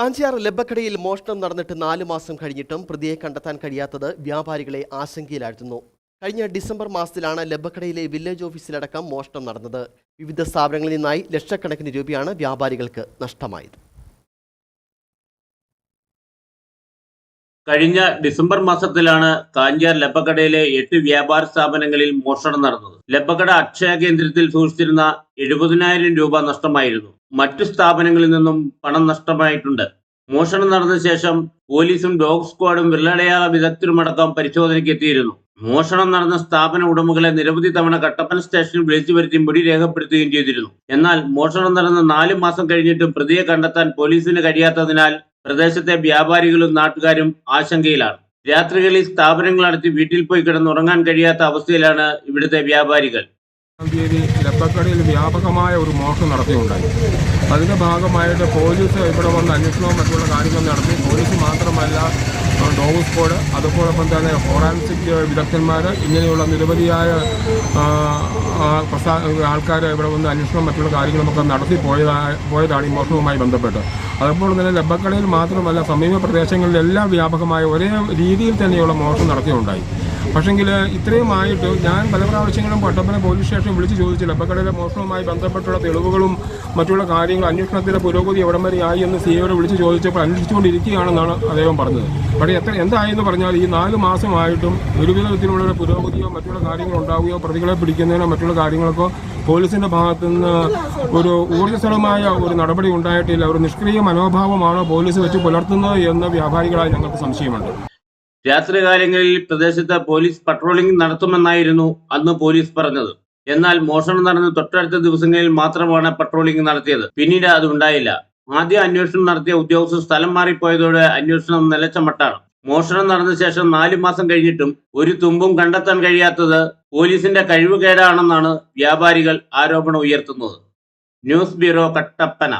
കാഞ്ചിയാർ ലബക്കടയിൽ മോഷണം നടന്നിട്ട് നാലു മാസം കഴിഞ്ഞിട്ടും പ്രതിയെ കണ്ടെത്താൻ കഴിയാത്തത് വ്യാപാരികളെ ആശങ്കയിലാഴ്ത്തുന്നു. കഴിഞ്ഞ ഡിസംബർ മാസത്തിലാണ് ലബക്കടയിലെ വില്ലേജ് ഓഫീസിലടക്കം മോഷണം നടന്നത്. വിവിധ സ്ഥാപനങ്ങളിൽ നിന്നായി ലക്ഷക്കണക്കിന് രൂപയാണ് വ്യാപാരികൾക്ക് നഷ്ടമായത്. കഴിഞ്ഞ ഡിസംബർ മാസത്തിലാണ് കാഞ്ചാർ ലബക്കടയിലെ എട്ട് വ്യാപാര സ്ഥാപനങ്ങളിൽ മോഷണം നടന്നത്. ലബക്കട അക്ഷയ കേന്ദ്രത്തിൽ സൂക്ഷിച്ചിരുന്ന എഴുപതിനായിരം രൂപ നഷ്ടമായിരുന്നു. മറ്റു സ്ഥാപനങ്ങളിൽ നിന്നും പണം നഷ്ടമായിട്ടുണ്ട്. മോഷണം നടന്ന ശേഷം പോലീസും ഡോഗ് സ്ക്വാഡും വിരലടയാള വിദഗ്ധരുമടക്കം പരിശോധനയ്ക്ക് എത്തിയിരുന്നു. മോഷണം നടന്ന സ്ഥാപന ഉടമകളെ നിരവധി തവണ കട്ടപ്പന സ്റ്റേഷനിൽ വിളിച്ചു വരുത്തി മൊഴി രേഖപ്പെടുത്തുകയും ചെയ്തിരുന്നു. എന്നാൽ മോഷണം നടന്ന നാല് മാസം കഴിഞ്ഞിട്ടും പ്രതിയെ കണ്ടെത്താൻ പോലീസിന് കഴിയാത്തതിനാൽ പ്രദേശത്തെ വ്യാപാരികളും നാട്ടുകാരും ആശങ്കയിലാണ്. രാത്രികളിൽ സ്ഥാപനങ്ങൾ അടച്ച് വീട്ടിൽ പോയി കിടന്നുറങ്ങാൻ കഴിയാത്ത അവസ്ഥയിലാണ് ഇവിടുത്തെ വ്യാപാരികൾ. തീയതി ലബക്കടയിൽ വ്യാപകമായ ഒരു മോഷണം നടത്തിയുണ്ടായി. അതിന്റെ ഭാഗമായിട്ട് പോലീസ് ഇവിടെ വന്ന് അന്വേഷണവും മറ്റുള്ള കാര്യങ്ങൾ നടത്തി. പോലീസ് മാത്രമല്ല ഡോഗ് സ്ക്വാഡ് അതുപോലൊപ്പം തന്നെ ഫോറാൻസിക് വിദഗ്ധന്മാർ ഇങ്ങനെയുള്ള നിരവധിയായ ആൾക്കാർ ഇവിടെ വന്ന് അന്വേഷണം മറ്റുള്ള കാര്യങ്ങളുമൊക്കെ നടത്തി പോയതായ പോയതാണ് ഈ മോഷണവുമായി ബന്ധപ്പെട്ട്. അതുപോലെ തന്നെ ലബക്കടയിൽ മാത്രമല്ല സമീപ പ്രദേശങ്ങളിലെല്ലാം വ്യാപകമായ ഒരേ രീതിയിൽ തന്നെയുള്ള മോഷണം നടത്തിയുണ്ടായി. പക്ഷെങ്കിൽ ഇത്രയുമായിട്ട് ഞാൻ പല പ്രാവശ്യങ്ങളും പട്ടപ്പന പോലീസ് സ്റ്റേഷൻ വിളിച്ച് ചോദിച്ചില്ല. അപ്പക്കടയിലെ മോഷണവുമായി ബന്ധപ്പെട്ടുള്ള തെളിവുകളും മറ്റുള്ള കാര്യങ്ങൾ അന്വേഷണത്തിന്റെ പുരോഗതി എവിടം വരെ ആയി എന്ന് സിയോട് വിളിച്ച് ചോദിച്ചപ്പോൾ അന്വേഷിച്ചുകൊണ്ടിരിക്കുകയാണെന്നാണ് അദ്ദേഹം പറഞ്ഞത്. പക്ഷേ എത്ര എന്തായെന്ന് പറഞ്ഞാൽ ഈ നാല് മാസമായിട്ടും ഒരു വിധത്തിലുള്ള പുരോഗതിയോ മറ്റുള്ള കാര്യങ്ങളോ ഉണ്ടാവുകയോ പ്രതികളെ പിടിക്കുന്നതിനോ മറ്റുള്ള കാര്യങ്ങൾക്കോ പോലീസിന്റെ ഭാഗത്തു നിന്ന് ഒരു ഊർജസ്വലമായ ഒരു നടപടി ഉണ്ടായിട്ടില്ല. ഒരു നിഷ്ക്രിയ മനോഭാവമാണോ പോലീസ് വെച്ച് പുലർത്തുന്നത് എന്ന് വ്യാപാരികളായി ഞങ്ങൾക്ക് സംശയമുണ്ട്. രാത്രികാലങ്ങളിൽ പ്രദേശത്ത് പോലീസ് പട്രോളിംഗ് നടത്തുമെന്നായിരുന്നു അന്ന് പോലീസ് പറഞ്ഞത്. എന്നാൽ മോഷണം നടന്ന തൊട്ടടുത്ത ദിവസങ്ങളിൽ മാത്രമാണ് പട്രോളിംഗ് നടത്തിയത്. പിന്നീട് അത് ഉണ്ടായില്ല. ആദ്യ അന്വേഷണം നടത്തിയ ഉദ്യോഗസ്ഥർ സ്ഥലം മാറിപ്പോയതോടെ അന്വേഷണം നിലച്ച മട്ടാണ്. മോഷണം നടന്ന ശേഷം നാലു മാസം കഴിഞ്ഞിട്ടും ഒരു തുമ്പും കണ്ടെത്താൻ കഴിയാത്തത് പോലീസിന്റെ കഴിവുകേടാണെന്നാണ് വ്യാപാരികൾ ആരോപണം ഉയർത്തുന്നത്. News bureau Kattappana.